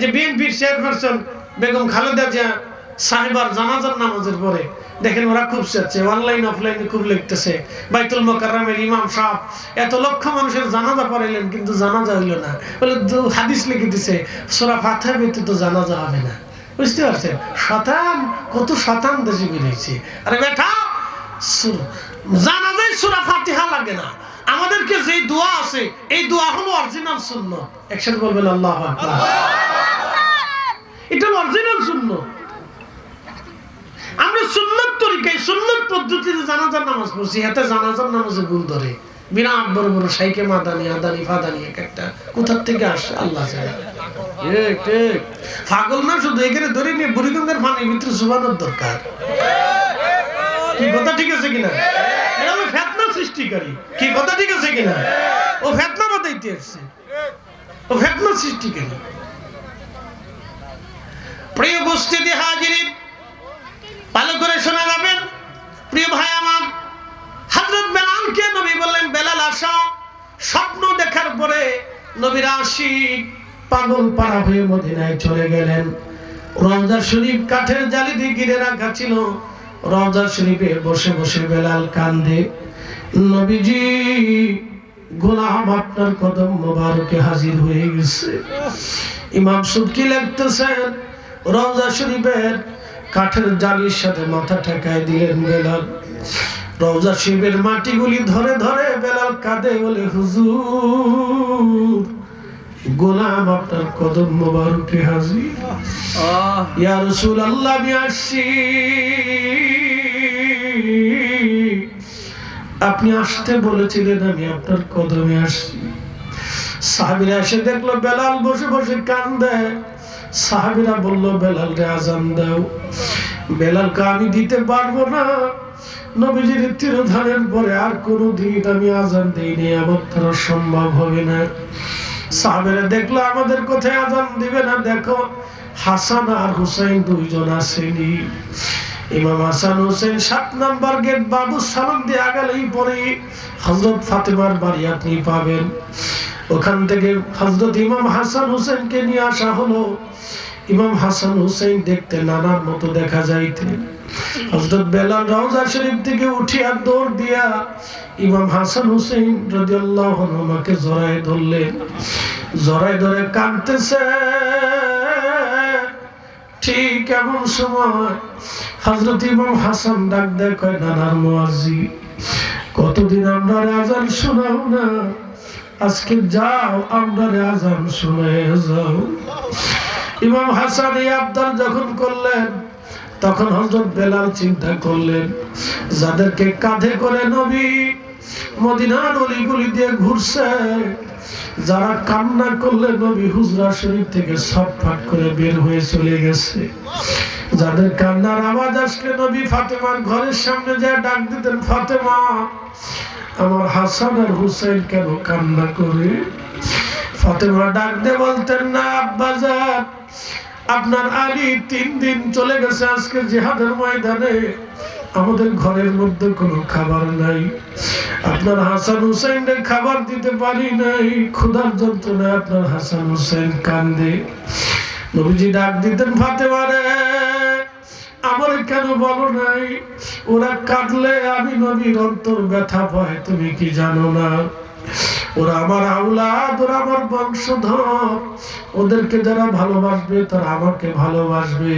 যে বিএনপির চেয়ারপারসন বেগম খালেদা জিয়া সাহেবার জানাজার নামাজের পরে, দেখেন ওরা খুব চাচ্ছে অনলাইন, অফলাইনে খুব লিখতেছে। বাইতুল মোকাররমের ইমাম সাহেব, এত লক্ষ মানুষের জানাজা পড়াইলেন, কিন্তু জানাজা হইল না। বলে হাদিস লিখে দিছে, সোরা ফাথা ব্যতীত জানাজা হবে না। বুঝতে পারছেন? শতান কত শতান দেশে বেরিয়েছে আরে বেটা জানাজায় সুরা ফাতিহা লাগে না। আমাদেরকে যে দোয়া আছে, এই দোয়া হলো অরিজিনাল শূন্য একসাথে বলবেন আল্লাহ আকবার এটা অরিজিনাল শূন্য আমরা সুন্নত তরিকায় সুন্নত পদ্ধতিতে জানাজার নামাজ পড়ছি এতে জানাজার নামাজে ভুল ধরে। বিরাট বড় বড় সাইকে মাদানি আদানি ফাদানি এক একটা। কোথার থেকে আসে? আল্লাহ ঠিক না শুধু এখানে ধরে নিয়ে বুড়িগঙ্গার পানির ভিতরে শুভানোর দরকার। কি কথা ঠিক আছে কিনা? এটা হলো ফেতনা সৃষ্টিকারী। কি কথা ঠিক আছে কিনা? ও ফেতনা বাদাইতে আসছে। ও ফেতনা সৃষ্টিকারী। প্রিয় উপস্থিতি হাজিরি স্বপ্ন দেখার পরে নবীর আশিক পাগল পাড়া হয়ে মদিনায় চলে গেলেন। রমজা শরীফ কাঠের জালি দিয়ে ঘিরে রাখা ছিল। রমজা শরীফে বসে বসে বেলাল কান্দে, নবীজি, গোলাম আপনার কদম মোবারকে হাজির হয়ে গেছে। ইমাম সুবকি লিখতেছেন রওজা শরীফের কাঠের জালির সাথে মাথা ঠেকায় দিলেন বেলাল। রওজা শরীফের মাটিগুলি ধরে ধরে বেলাল কাঁদে বলে হুজুর গোলাম আপনার কদম মোবারকে হাজির। ইয়া রাসূলুল্লাহ আমি আসছি। আপনি আসতে বলেছিলেন আমি আপনার কদমে আসছি। সাহাবিরা এসে দেখল বেলাল বসে বসে কান্দে। সাহাবিরা বলল বেলাল রে আজান দাও। বেলালকে আমি দিতে পারব না। নবীজির তিরোধানের পরে আর কোনো দিন আমি আজান দিইনি আমার সম্ভব হবে না। দেখল, আমাদের কোথায় আজান দিবে না? দেখো, হাসান আর হুসাইন দুইজন আসেনি। ইমাম হাসান হোসেন সাত নাম্বার গেট বাবু সালাম দেয়া গেলেই পরে হজরত ফাতেমার বাড়ি আপনি পাবেন। ওখান থেকে হজরত ইমাম হাসান হোসেনকে নিয়ে আসা হলো। ইমাম হাসান হোসেন দেখতে নানার মতো দেখা যাইতে। হজরত বেলাল রওজা শরীফ থেকে দৌড় দিয়া ইমাম হাসান হোসেন আনহুমাকে জড়ায় ধরলেন জড়ায় ধরে কাঁদতেছে। ঠিক এমন সময় হজরত ইমাম হাসান ডাক কয় নানার কতদিন আমরা আজান শোনাও না? আজকে যাও আমরা আজান শুনে যাও। ইমাম হাসান আবদার যখন করলেন, তখন হজরত বেলাল চিন্তা করলেন, যাদেরকে কাঁধে করে নবী মদিনার অলিগুলি দিয়ে ঘুরছে, যারা কান্না করলে নবী হুজরা শরীফ থেকে সব ফাট করে বের হয়ে চলে গেছে। যাদের কান্নার আওয়াজ আসলে নবী ফাতেমার ঘরের সামনে যায় ডাক দিতেন, ফাতেমা, আমার হাসান আর হুসেন কেন কান্না করে? ফাতেমা ডাক দিয়ে বলতেন, না আব্বাজান আপনার আলী তিন দিন চলে গেছে আজকে জিহাদের ময়দানে। আমাদের ঘরের মধ্যে কোনো খাবার নাই। আপনার হাসান হুসেনকে খাবার দিতে পারি নাই। ক্ষুধার যন্ত্রণায় আপনার হাসান হুসেন কান্দে। নবীজি ডাক দিতেন ফাতেমারে আমার কেন বলো নাই? ওরা কাঁদলে আমি নবীর অন্তর ব্যথা পায়, তুমি কি জানো না? ওরা আমার আউলাদ ওরা আমার বংশধর। ওদেরকে যারা ভালোবাসবে তারা আমাকে ভালোবাসবে।